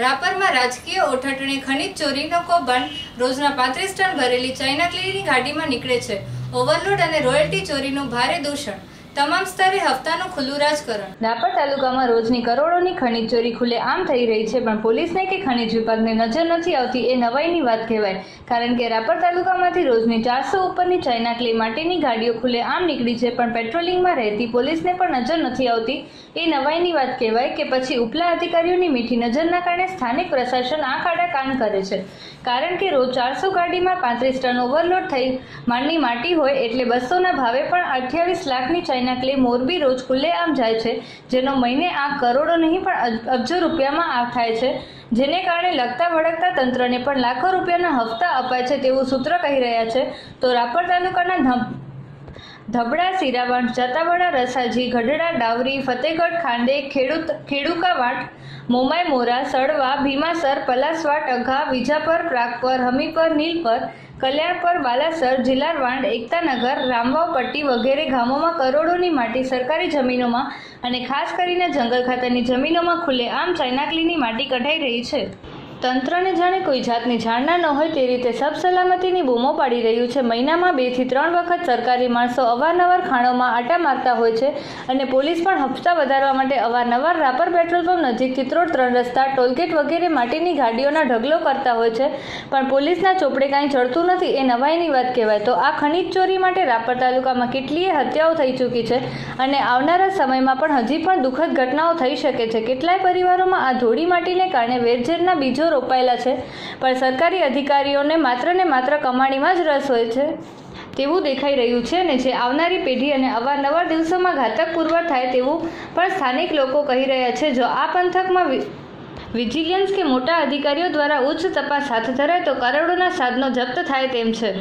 રાપરમાં રાજકીય ઓઠટણે ખનીજ ચોરીનો કૌભાંડ રોજના પાંત્રીસ ટન ભરેલી ચાઇના ક્લીની ગાડીમાં નીકળે છે. ઓવરલોડ અને રોયલ્ટી ચોરીનું ભારે દૂષણ. તમામ સ્તરે હપ્તાનું ખુલ્લું રાજકારણ. રાપર તાલુકામાં રોજની કરોડોની ખનીજ ચોરી ખુલ્લે આમ થઈ રહી છે, પણ પોલીસને કે ખનીજ વિભાગને નજર નથી આવતી એ નવાઈની વાત કહેવાય. કારણ કે રાપર તાલુકામાંથી રોજની ચારસો ઉપરની ચાઇના ક્લે માટેની ગાડીઓ ખુલ્લે આમ નીકળી છે, પણ પેટ્રોલિંગમાં રહેતી પોલીસને પણ નજર નથી આવતી. એ નવાઈની વાત કહેવાય કે પછી ઉપલા અધિકારીઓની મીઠી નજરના કારણે સ્થાનિક પ્રશાસન આ ખાડા કાન કરે છે. કારણ કે રોજ ચારસો ગાડીમાં પાંત્રીસ ટન ઓવરલોડ થઈ માંડની માટી હોય એટલે બસોના ભાવે પણ અઠ્યાવીસ લાખની ચાઇના ક્લે મોરબી રોજ ખુલ્લે આમ જાય છે, જેનો મહિને આ કરોડો નહીં પણ અબજો રૂપિયામાં આ થાય છે. જેને કારણે લગતા વળગતા તંત્રને પણ લાખો રૂપિયાના હપ્તા અપાય છે તેવું સૂત્ર કહી રહ્યા છે. તો રાપર તાલુકાના ધબડા સિરાવણ જતાવાડા રસાજી, ગઢડા, ડાવરી, ફતેગઢ, ખાંડે, ખેડૂત ખેડુકાવાટ મોમાય મોરા સડવા ભીમાસર, પલાસવાટ, અઘા, વિજાપર, પ્રાગપર, હમીપર, નીલપર, કલ્યાણપર, બાલાસર, જિલ્લારવાંડ, એકતાનગર રામવાવ પટ્ટી વગેરે ગામોમાં કરોડોની માટી સરકારી જમીનોમાં અને ખાસ કરીને જંગલ ખાતાની જમીનોમાં ખુલ્લે આમ ચાઇનાકલીની માટી કઢાઈ રહી છે. તંત્રને જાણે કોઈ જાતની જાણના ન હોય તે રીતે સબ સલામતીની બૂમો પાડી રહ્યું છે. મહિનામાં બેથી ત્રણ વખત સરકારી માણસો અવારનવાર ખાણોમાં આટા મારતા હોય છે અને પોલીસ પણ હપ્તા વધારવા માટે અવારનવાર રાપર પેટ્રોલ પંપ નજીક ચિત્રોડ ત્રણ રસ્તા, ટોલગેટ વગેરે માટીની ગાડીઓના ઢગલો કરતા હોય છે. પણ પોલીસના ચોપડે કાંઈ ચડતું નથી એ નવાઈની વાત કહેવાય. તો આ ખનીજ ચોરી માટે રાપર તાલુકામાં કેટલીય હત્યાઓ થઈ ચૂકી છે અને આવનારા સમયમાં પણ હજી પણ દુઃખદ ઘટનાઓ થઈ શકે છે. કેટલાય પરિવારોમાં આ ધોળી માટીને કારણે વેરઝેરના બીજો રોપાયેલા છે. પણ સરકારી અધિકારીઓને માત્ર ને માત્ર કમાણીમાં જ રસ હોય છે. તેવું દેખાઈ રહ્યું છે અને જે આવનારી પેઢી અને અવારનવાર દિવસોમાં ઘાતક પુરવાર થાય તેવું પણ સ્થાનિક લોકો કહી રહ્યા છે. જો આ પંથકમાં વિજિલન્સ કે મોટા અધિકારીઓ દ્વારા ઉચ્ચ તપાસ હાથ ધરાય તો કરોડોના સાધનો જપ્ત થાય તેમ છે.